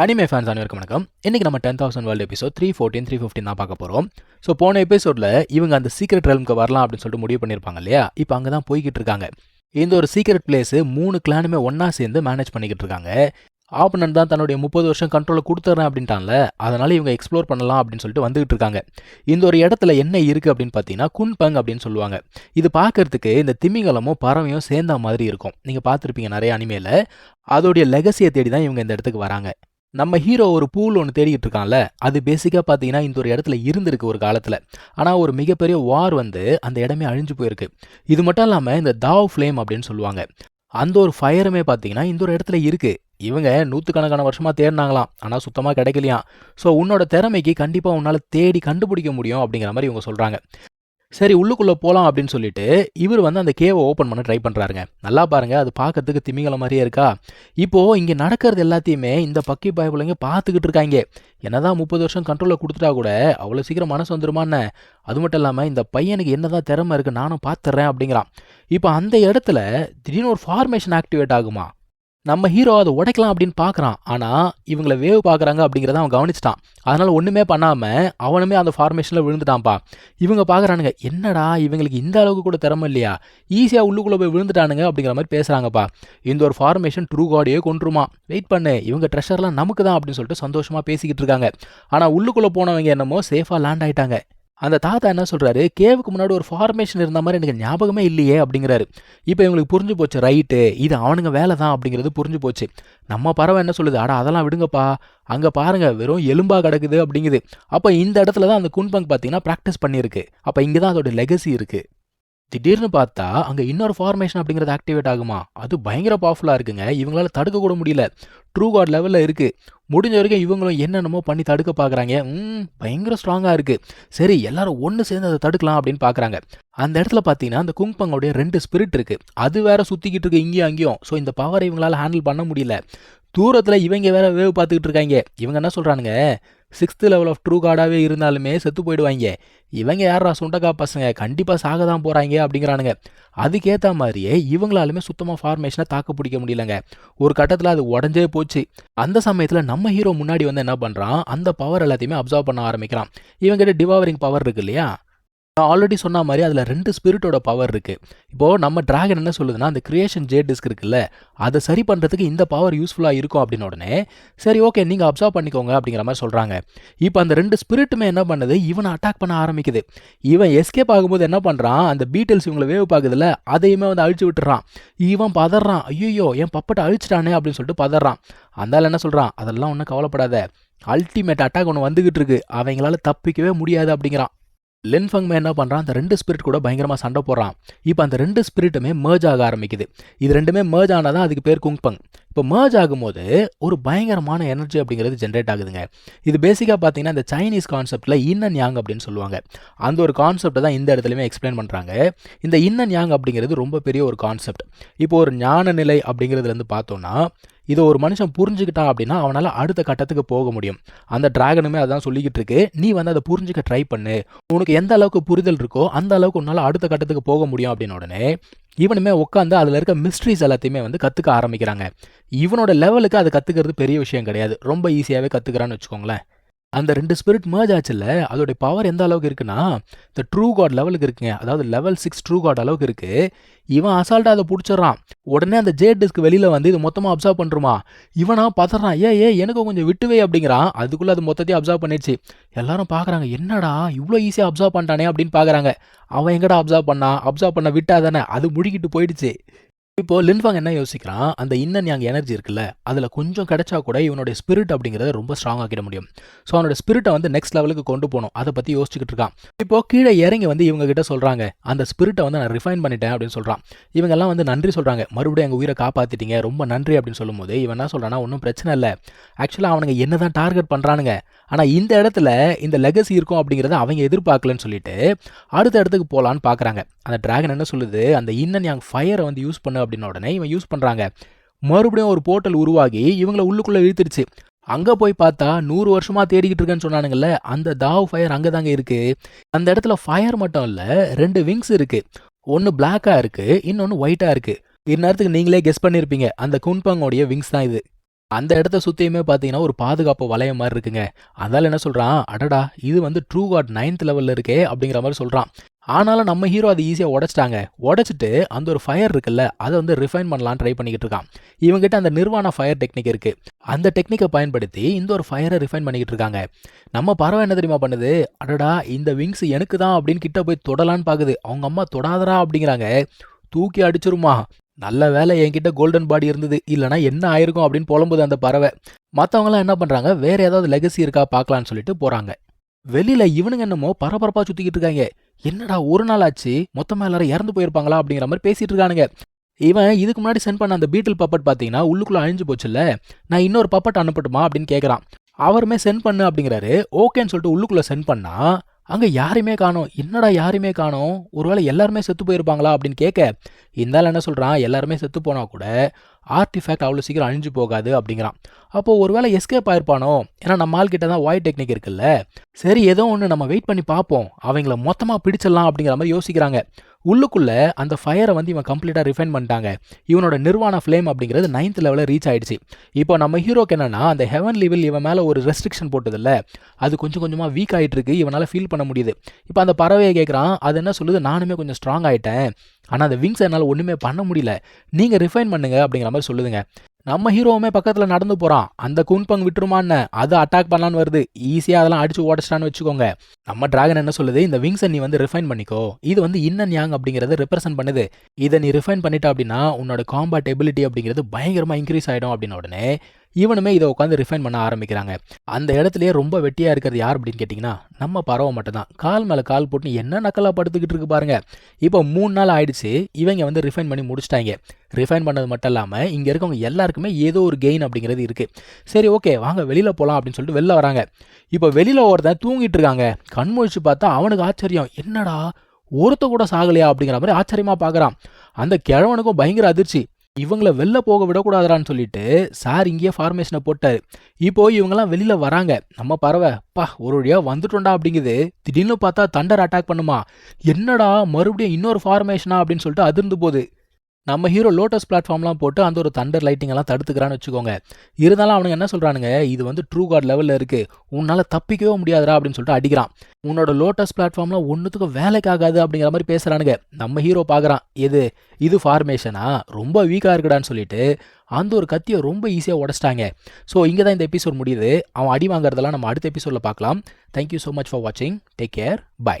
Anime fans அனைவருக்கும் வணக்கம். இன்னைக்கு நம்ம ten thousand world episode three fourteen three fifteen தான் பார்க்க போகிறோம் ஸோ போன எபிசோடில் இவங்க அந்த சீக்ரெட் ரெல்முக்கு வரலாம் அப்படின்னு சொல்லிட்டு முடிவு பண்ணியிருப்பாங்க இல்லையா? இப்போ அங்கே தான் போய்கிட்டு இருக்காங்க. இந்த ஒரு சீக்ரெட் பிளேஸு மூணு கிளானுமே ஒன்றா சேர்ந்து மேனேஜ் பண்ணிக்கிட்டு இருக்காங்க. ஆப்பனன் தான் தன்னுடைய முப்பது வருஷம் கண்ட்ரோலை கொடுத்துட்றேன் அப்படின்ட்டான்ல அதனால் இவங்க எக்ஸ்ப்ளோர் பண்ணலாம் அப்படின்னு சொல்லிட்டு வந்துகிட்டு இருக்காங்க. இந்த ஒரு இடத்துல என்ன இருக்குது அப்படின்னு பார்த்தீங்கன்னா குன்பங் அப்படின்னு சொல்லுவாங்க. இது பார்க்கறதுக்கு இந்த திமிங்கலமும் பறவையும் சேர்ந்த மாதிரி இருக்கும். நீங்கள் பார்த்துருப்பீங்க நிறைய அனிமேல அதோடைய லெகசியை தேடி தான் இவங்க இந்த இடத்துக்கு வராங்க. நம்ம ஹீரோ ஒரு பூல் ஒன்று தேடிட்டு இருக்கான்ல அது பேசிக்காக பார்த்தீங்கன்னா இந்த ஒரு இடத்துல இருந்திருக்கு ஒரு காலத்தில். ஆனால் ஒரு மிகப்பெரிய வார் வந்து அந்த இடமே அழிஞ்சு போயிருக்கு. இது மட்டும் இல்லாமல் இந்த தாவ் ஃப்ளேம் அப்படின்னு சொல்லுவாங்க. அந்த ஒரு ஃபயருமே பார்த்தீங்கன்னா இந்த ஒரு இடத்துல இருக்கு. இவங்க நூற்றுக்கணக்கான வருஷமாக தேடினாங்களாம். ஆனால் சுத்தமாக கிடைக்கலையாம். ஸோ உன்னோட திறமைக்கு கண்டிப்பாக உன்னால் தேடி கண்டுபிடிக்க முடியும் அப்படிங்கிற மாதிரி இவங்க சொல்கிறாங்க சரி உள்ளுக்குள்ளே போகலாம் அப்படின்னு சொல்லிட்டு இவர் வந்து அந்த கேவை ஓப்பன் பண்ண ட்ரை பண்ணுறாருங்க நல்லா பாருங்கள் அது பார்க்கறதுக்கு திமிங்கல மாதிரியே இருக்கா? இப்போது இங்கே நடக்கிறது எல்லாத்தையுமே இந்த பக்கி பயப்புலங்க பார்த்துக்கிட்டு இருக்காங்க. என்னதான் முப்பது வருஷம் கண்ட்ரோலில் கொடுத்துட்டா கூட அவ்வளோ சீக்கிரம் மனசு வந்துருமான்னு அது மட்டும் இல்லாமல் இந்த பையனுக்கு என்னதான் திறமை இருக்குது நானும் பார்த்துட்றேன் அப்படிங்கிறான். இப்போ அந்த இடத்துல திடீர்னு ஒரு ஃபார்மேஷன் ஆக்டிவேட் ஆகுமா? நம்ம ஹீரோ அதை உடைக்கலாம் அப்படின்னு பார்க்குறான். ஆனால் இவங்களை வேவ் பார்க்குறாங்க அப்படிங்கிறத அவன் கவனிச்சிட்டான். அதனால் ஒன்றுமே பண்ணாமல் அவனுமே அந்த ஃபார்மேஷனில் விழுந்துட்டான்ப்பா. இவங்க பார்க்குறானுங்க என்னடா இவங்களுக்கு இந்த அளவுக்கு கூட திறமை இல்லையா? ஈஸியாக உள்ளுக்குள்ளே போய் விழுந்துட்டானுங்க அப்படிங்கிற மாதிரி பேசுகிறாங்கப்பா இந்த ஒரு ஃபார்மேஷன் ட்ரூ காடையே கொண்டுருமா வெயிட் பண்ணு இவங்க ட்ரெஷர்லாம் நமக்கு தான் அப்படின்னு சொல்லிட்டு சந்தோஷமாக பேசிக்கிட்டு இருக்காங்க. ஆனால் உள்ளுக்குள்ளே போனவங்க என்னமோ சேஃபாக லேண்ட் ஆகிட்டாங்க அந்த தாத்தா என்ன சொல்கிறாரு கேவுக்கு முன்னாடி ஒரு ஃபார்மேஷன் இருந்த மாதிரி எனக்கு ஞாபகமே இல்லையே அப்படிங்கிறாரு. இப்போ இவங்களுக்கு புரிஞ்சு போச்சு ரைட்டு இது அவனுங்க வேலை தான் அப்படிங்கிறது புரிஞ்சு போச்சு. நம்ம பறவை என்ன சொல்லுது? ஆடா அதெல்லாம் விடுங்கப்பா. அங்கே பாருங்க வெறும் எலும்பாக கிடக்குது அப்படிங்குது. அப்போ இந்த இடத்துல தான் அந்த குன்பங் பார்த்தீங்கன்னா ப்ராக்டிஸ் பண்ணியிருக்கு. அப்போ இங்கே தான் அதோட லெகசி இருக்குது திடீர்னு பார்த்தா அங்கே இன்னொரு ஃபார்மேஷன் அப்படிங்கிறது ஆக்டிவேட் ஆகுமா? அது பயங்கர பவர்ஃபுல்லாக இருக்குங்க. இவங்களால தடுக்க கூட முடியல ட்ரூ காட் லெவலில் இருக்குது முடிஞ்ச வரைக்கும் இவங்களும் என்னென்னமோ பண்ணி தடுக்க பார்க்குறாங்க ம் பயங்கர ஸ்ட்ராங்காக இருக்குது சரி எல்லாரும் ஒன்று சேர்ந்து அதை தடுக்கலாம் அப்படின்னு பார்க்குறாங்க அந்த இடத்துல பார்த்தீங்கன்னா அந்த குங்பங்கோடைய ரெண்டு ஸ்பிரிட் இருக்குது அது வேற சுற்றிக்கிட்டு இருக்கு இங்கேயும் அங்கேயும். ஸோ இந்த பவரை இவங்களால ஹேண்டில் பண்ண முடியல. தூரத்தில் இவங்க வேற வேவ் பார்த்துக்கிட்டு இருக்காங்க. இவங்க என்ன சொல்கிறானுங்க சிக்ஸ்த்து லெவல் ஆஃப் ட்ரூ கார்டாகவே இருந்தாலுமே செத்து போயிடுவாங்க இவங்க யாரா சுண்டக்கா பசங்க? கண்டிப்பாக சாக தான் போகிறாங்க அப்படிங்கிறானுங்க. அதுக்கேற்ற மாதிரியே இவங்களாலுமே சுத்தமாக ஃபார்மேஷனை தாக்கு பிடிக்க முடியலங்க. ஒரு கட்டத்தில் அது உடஞ்சே போச்சு. அந்த சமயத்தில் நம்ம ஹீரோ முன்னாடி வந்து என்ன பண்ணுறான் அந்த பவர் எல்லாத்தையுமே அப்சர்வ் பண்ண ஆரம்பிக்கிறான். இவங்ககிட்ட டிவாவரிங் பவர் இருக்கு இல்லையா? நான் ஆல்ரெடி சொன்ன மாதிரி அதில் ரெண்டு ஸ்பிரிட்டோட பவர் இருக்குது இப்போது நம்ம டிராகன் என்ன சொல்லுதுன்னா அந்த கிரியேஷன் ஜே டிஸ்க் இருக்குல்ல அதை சரி பண்ணுறதுக்கு இந்த பவர் யூஸ்ஃபுல்லாக இருக்கும் அப்படின்னு உடனே சரி ஓகே நீங்கள் அப்சர்வ் பண்ணிக்கோங்க அப்படிங்கிற மாதிரி சொல்கிறாங்க இப்போ அந்த ரெண்டு ஸ்பிரிட்டுமே என்ன பண்ணுது? இவனை அட்டாக் பண்ண ஆரம்பிக்குது. இவன் எஸ்கேப் ஆகும்போது என்ன பண்ணுறான் அந்த பீட்டல்ஸ் இவங்களை வேவ் பார்க்குதுல அதையுமே வந்து அழிச்சு விட்டுறான். இவன் பதறான். ஐயோ என் பப்பட்டை அழிச்சிட்டானே அப்படின்னு சொல்லிட்டு பதறான். அந்த என்ன சொல்கிறான் அதெல்லாம் ஒன்றும் கவலைப்படாத. அல்டிமேட் அட்டாக் ஒன்று வந்துக்கிட்டு இருக்கு. அவங்களால தப்பிக்கவே முடியாது அப்படிங்கிறான். லின்ஃபங்மே என்ன பண்ணுறான் அந்த ரெண்டு ஸ்பிரிட் கூட பயங்கரமாக சண்டை போடுறான். இப்போ அந்த ரெண்டு ஸ்பிரிட்டுமே மேர்ஜ் ஆக ஆரம்பிக்குது. இது ரெண்டுமே மேர்ஜ் ஆனால் தான் அதுக்கு பேர் குங்பங் இப்போ மேர்ஜ் ஆகும்போது ஒரு பயங்கரமான எனர்ஜி அப்படிங்கிறது ஜென்ரேட் ஆகுதுங்க. இது பேசிக்காக பார்த்தீங்கன்னா இந்த சைனீஸ் கான்செப்டில் இன்னன் யாங் அப்படின்னு சொல்லுவாங்க. அந்த ஒரு கான்செப்டை தான் இந்த இடத்துலையுமே எக்ஸ்பிளைன் பண்ணுறாங்க இந்த இன்னன் யாங் அப்படிங்கிறது ரொம்ப பெரிய ஒரு கான்செப்ட் இப்போ ஒரு ஞான நிலை அப்படிங்கிறதுலேருந்து பார்த்தோன்னா இதை ஒரு மனுஷன் புரிஞ்சுக்கிட்டான் அப்படின்னா அவனால் அடுத்த கட்டத்துக்கு போக முடியும். அந்த டிராகனுமே அதான் சொல்லிக்கிட்டு இருக்கு. நீ வந்து அதை புரிஞ்சுக்க ட்ரை பண்ணு. உனக்கு எந்த அளவுக்கு புரிதல் இருக்கோ அந்த அளவுக்கு உன்னால் அடுத்த கட்டத்துக்கு போக முடியும் அப்படின்னு உடனே இவனுமே உட்காந்து அதில் இருக்க மிஸ்ட்ரிஸ் எல்லாத்தையுமே வந்து கற்றுக்க ஆரம்பிக்கிறாங்க. இவனோட லெவலுக்கு அதை கற்றுக்கிறது பெரிய விஷயம் கிடையாது. ரொம்ப ஈஸியாகவே கற்றுக்கிறான்னு வச்சுக்கோங்களேன். அந்த ரெண்டு ஸ்பிரிட் மேர்ஜ் ஆச்சுல்ல அதோடைய பவர் எந்த அளவுக்கு இருக்குன்னா இந்த ட்ரூ காட் லெவலுக்கு இருக்குங்க. அதாவது லெவல் சிக்ஸ் ட்ரூ காட் அளவுக்கு இருக்கு. இவன் அசால்ட்டாக அதை பிடிச்சிட்றான். உடனே அந்த ஜே டிஸ்க் வெளியில் வந்து இது மொத்தமாக அப்சர்வ் பண்ணுறோமா இவனா பதறான். ஏ ஏ எனக்கு கொஞ்சம் விட்டுவே அப்படிங்கிறான். அதுக்குள்ளே அது மொத்தத்தையும் அப்சர்வ் பண்ணிடுச்சு. எல்லாரும் பார்க்குறாங்க என்னடா இவ்வளோ ஈஸியாக அப்சர்வ் பண்ணிட்டானே அப்படின்னு பார்க்குறாங்க அவன் எங்கடா அப்சர்வ் பண்ணான்? அப்சர்வ் பண்ண விட்டா தானே அது முழுகிட்டு போயிடுச்சு. இப்போ லின்வாங் என்ன யோசிக்கிறான்? அந்த இன்னன் யாங் எனர்ஜி இருக்குல்ல அதில் கொஞ்சம் கிடைச்சா கூட இவனுடைய ஸ்பிரிட் அப்படிங்கிறத ரொம்ப ஸ்ட்ராங் ஆக்கிட முடியும். ஸோ அவனோட ஸ்பிரிட்டை வந்து நெக்ஸ்ட் லெவலுக்கு கொண்டு போகணும். அதை பற்றி யோசிச்சுக்கிட்டு இருக்கான். இப்போ கீழே இறங்கி வந்து இவங்க கிட்ட சொல்கிறாங்க அந்த ஸ்பிரிட்டை வந்து நான் ரிஃபைன் பண்ணிட்டேன் அப்படின்னு சொல்கிறான் இவங்கெல்லாம் வந்து நன்றி சொல்கிறாங்க மறுபடியும் எங்கள் உயிரை காப்பாற்றிட்டீங்க ரொம்ப நன்றி அப்படின்னு சொல்லும்போது இவன் என்ன சொல்கிறான்னா ஒன்றும் பிரச்சனை இல்லை. ஆக்சுவலாக அவனுங்க என்ன தான் டார்கெட் பண்ணுறானுங்க ஆனால் இந்த இடத்துல இந்த லெகசி இருக்கும் அப்படிங்கிறத அவங்க எதிர்பார்க்கலன்னு சொல்லிட்டு அடுத்த இடத்துக்கு போகலான்னு பார்க்குறாங்க அந்த டிராகன் என்ன சொல்லுது? அந்த இன்னன் யாங் ஃபயரை வந்து யூஸ் பண்ண அப்படின்ன உடனே இவன் யூஸ் பண்ணுறாங்க மறுபடியும் ஒரு போர்ட்டல் உருவாகி இவங்கள உள்ளுக்குள்ளே இழுத்துருச்சு. அங்கே போய் பார்த்தா நூறு வருஷமா தேடிக்கிட்டு இருக்கேன்னு சொன்னானுங்கல்ல அந்த தாவ் ஃபயர் அங்கே தாங்க இருக்கு. அந்த இடத்துல ஃபயர் மட்டும் இல்லை ரெண்டு விங்ஸ் இருக்கு. ஒன்று பிளாக்காக இருக்கு இன்னொன்று ஒயிட்டாக இருக்கு. இந்நேரத்துக்கு நீங்களே கெஸ் பண்ணியிருப்பீங்க அந்த குன்பங்கோடைய விங்ஸ் தான் இது. அந்த இடத்த சுத்தியுமே பார்த்தீங்கன்னா ஒரு பாதுகாப்பு வளையம் மாதிரி இருக்குங்க. அதால் என்ன சொல்றான் அடடா இது வந்து ட்ரூ காட் நைன்த் லெவல்ல இருக்கே அப்படிங்கிற மாதிரி சொல்றான். ஆனாலும் நம்ம ஹீரோ அதை ஈஸியாக உடச்சிட்டாங்க. உடைச்சிட்டு அந்த ஒரு ஃபயர் இருக்குல்ல அதை வந்து ரிஃபைன் பண்ணலாம்னு ட்ரை பண்ணிக்கிட்டு இருக்கான். இவங்ககிட்ட அந்த நிர்வாண ஃபயர் டெக்னிக் இருக்கு. அந்த டெக்னிக்கை பயன்படுத்தி இந்த ஒரு ஃபயரை ரிஃபைன் பண்ணிக்கிட்டு இருக்காங்க. நம்ம பறவை என்ன தெரியுமா பண்ணுது? அடடா இந்த விங்ஸ் எனக்கு தான் அப்படின்னு கிட்ட போய் தொடலான்னு பார்க்குது அவங்க அம்மா தொடாதரா அப்படிங்கிறாங்க. தூக்கி அடிச்சிருமா. நல்ல வேலை என்கிட்ட கோல்டன் பாடி இருந்தது. இல்லைனா என்ன ஆயிருக்கும் அப்படின்னு புலம்புது அந்த பறவை. மற்றவங்களாம் என்ன பண்ணுறாங்க வேறு ஏதாவது லெகசி இருக்கா பார்க்கலான்னு சொல்லிட்டு போகிறாங்க வெளியில இவனுங்க என்னமோ பரபரப்பா சுத்திக்கிட்டு இருக்காங்க. என்னடா ஒரு நாள் ஆச்சு மொத்தமா எல்லாரும் இறந்து போயிருப்பாங்களா அப்படிங்கிற மாதிரி பேசிட்டு இருக்கானுங்க. இவன் இதுக்கு முன்னாடி சென்ட் பண்ண அந்த பீட்டில் பப்பட் பார்த்தீங்கன்னா உள்ளுக்குள்ள அழிஞ்சு போச்சுல்ல நான் இன்னொரு பப்பட் அனுப்பட்டுமா அப்படின்னு கேட்குறான் அவருமே சென்ட் பண்ணு அப்படிங்கிறாரு. ஓகேன்னு சொல்லிட்டு உள்ளுக்குள்ள சென்ட் பண்ணா அங்கே யாருமே காணோம். என்னடா யாருமே காணோம்? ஒருவேளை எல்லாருமே செத்து போயிருப்பாங்களா அப்படின்னு கேட்க இருந்தாலும் என்ன சொல்கிறான் எல்லாருமே செத்து போனால் கூட ஆர்டிஃபேக்ட் அவ்வளோ சீக்கிரம் அழிஞ்சு போகாது அப்படிங்கிறான். அப்போது ஒருவேளை எஸ்கேப் ஆயிருப்பானோ? ஏன்னா நம்ம ஆள் கிட்ட தான் வாய் டெக்னிக் இருக்குல்ல. சரி ஏதோ ஒன்று நம்ம வெயிட் பண்ணி பார்ப்போம். அவங்கள மொத்தமாக பிடிச்சிடலாம் அப்படிங்கிற மாதிரி யோசிக்கிறாங்க. உள்ளுக்குள்ள அந்த ஃபயரை வந்து இவன் கம்ப்ளீட்டாக ரிஃபைன் பண்ணிட்டாங்க. இவனோட நிர்வாண ஃப்ளேம் அப்படிங்கிறது நைன்த் லெவலில் ரீச் ஆயிடுச்சு. இப்போ நம்ம ஹீரோக்கு என்னன்னா அந்த ஹெவன் லெவல் இவன் மேலே ஒரு ரெஸ்ட்ரிக்ஷன் போட்டதில்ல. அது கொஞ்சம் கொஞ்சமாக வீக் ஆகிட்டு இருக்கு இவனால் ஃபீல் பண்ண முடியுது. இப்போ அந்த பறவையை கேட்குறான் அது என்ன சொல்லுது? நானுமே கொஞ்சம் ஸ்ட்ராங் ஆகிட்டேன் ஆனால் அந்த விங்ஸ் என்னால் ஒன்றுமே பண்ண முடியல. நீங்கள் ரிஃபைன் பண்ணுங்க அப்படிங்கிற மாதிரி சொல்லுதுங்க. நம்ம ஹீரோவுமே பக்கத்தில் நடந்து போகிறான் அந்த கூன்பங் விட்டுருமான்னு அது அட்டாக் பண்ணலான்னு வருது. ஈஸியாக அதெல்லாம் அடிச்சு ஓடச்சிட்டான்னு வச்சுக்கோங்க. நம்ம டிராகன் என்ன சொல்லுது? இந்த விங்ஸை நீ வந்து ரிஃபைன் பண்ணிக்கோ. இது வந்து இன்னன் யாங் அப்படிங்கிறத ரிப்ரசென்ட் பண்ணுது. இதை நீ ரிஃபைன் பண்ணிட்ட அப்படின்னா உன்னோட காம்பாட் எபிலிட்டி அப்படிங்கிறது பயங்கரமாக இன்க்ரீஸ் ஆகிடும் அப்படின்ன உடனே இவனுமே இதை உட்காந்து ரிஃபைன் பண்ண ஆரம்பிக்கிறாங்க. அந்த இடத்துலயே ரொம்ப வெட்டியாக இருக்கிறது யார் அப்படின்னு கேட்டிங்கன்னா நம்ம பறவை மட்டும்தான். கால் மேலே கால் போட்டு என்ன நக்கலாக படுத்துக்கிட்டு இருக்கு பாருங்க. இப்போ மூணு நாள் ஆயிடுச்சு இவங்க வந்து ரிஃபைன் பண்ணி முடிச்சிட்டாங்க. ரிஃபைன் பண்ணது மட்டும் இல்லாமல் இங்கே இருக்கவங்க எல்லாருக்குமே ஏதோ ஒரு கெயின் அப்படிங்கிறது இருக்குது சரி ஓகே வாங்க வெளியில் போகலாம் அப்படின்னு சொல்லிட்டு வெளில வராங்க. இப்போ வெளியில் ஒருத்தன் தூங்கிட்டு இருக்காங்க. கண் முழிச்சு பார்த்தா அவனுக்கு ஆச்சரியம். என்னடா ஒருத்த கூட சாகலையா அப்படிங்கிற மாதிரி ஆச்சரியமாக பார்க்குறான். அந்த கிழவனுக்கும் பயங்கர அதிர்ச்சி. இவங்கள வெளில போக விடக்கூடாதான்னு சொல்லிட்டு சார் இங்கேயே ஃபார்மேஷனை போட்டாரு. இப்போ இவங்கெல்லாம் வெளியில வராங்க. நம்ம பறவை பா ஒரு வழியா வந்துட்டோண்டா அப்படிங்குது. திடீர்னு பார்த்தா தண்டர் அட்டாக் பண்ணுமா. என்னடா மறுபடியும் இன்னொரு ஃபார்மேஷனா அப்படின்னு சொல்லிட்டு அதிர்ந்து போகுது. நம்ம ஹீரோ லோட்டஸ் பிளாட்ஃபார்ம்லாம் போட்டு அந்த ஒரு தண்டர் லைட்டிங் எல்லாம் தடுத்துக்கிறான்னு வச்சுக்கோங்க. இருந்தாலும் அவனுங்க என்ன சொல்கிறானுங்க இது வந்து ட்ரூ கார்டு லெவலில் இருக்குது உன்னால் தப்பிக்கவே முடியாதுடா அப்படின்னு சொல்லிட்டு அடிக்கிறான். உன்னோட லோட்டஸ் பிளாட்ஃபார்ம்லாம் ஒன்றுத்துக்கும் வேலைக்கு ஆகாது அப்படிங்கிற மாதிரி பேசுறானுங்க. நம்ம ஹீரோ பார்க்குறான் எது? இது ஃபார்மேஷனா ரொம்ப வீக்காக இருக்குடான்னு சொல்லிட்டு அந்த ஒரு கத்தியை ரொம்ப ஈஸியாக உடச்சிட்டாங்க. ஸோ இங்கே தான் இந்த எபிசோட் முடியுது. அவன் அடி வாங்குறதெல்லாம் நம்ம அடுத்த எபிசோடில் பார்க்கலாம். Thank you so much for வாட்சிங் டேக் கேர் பை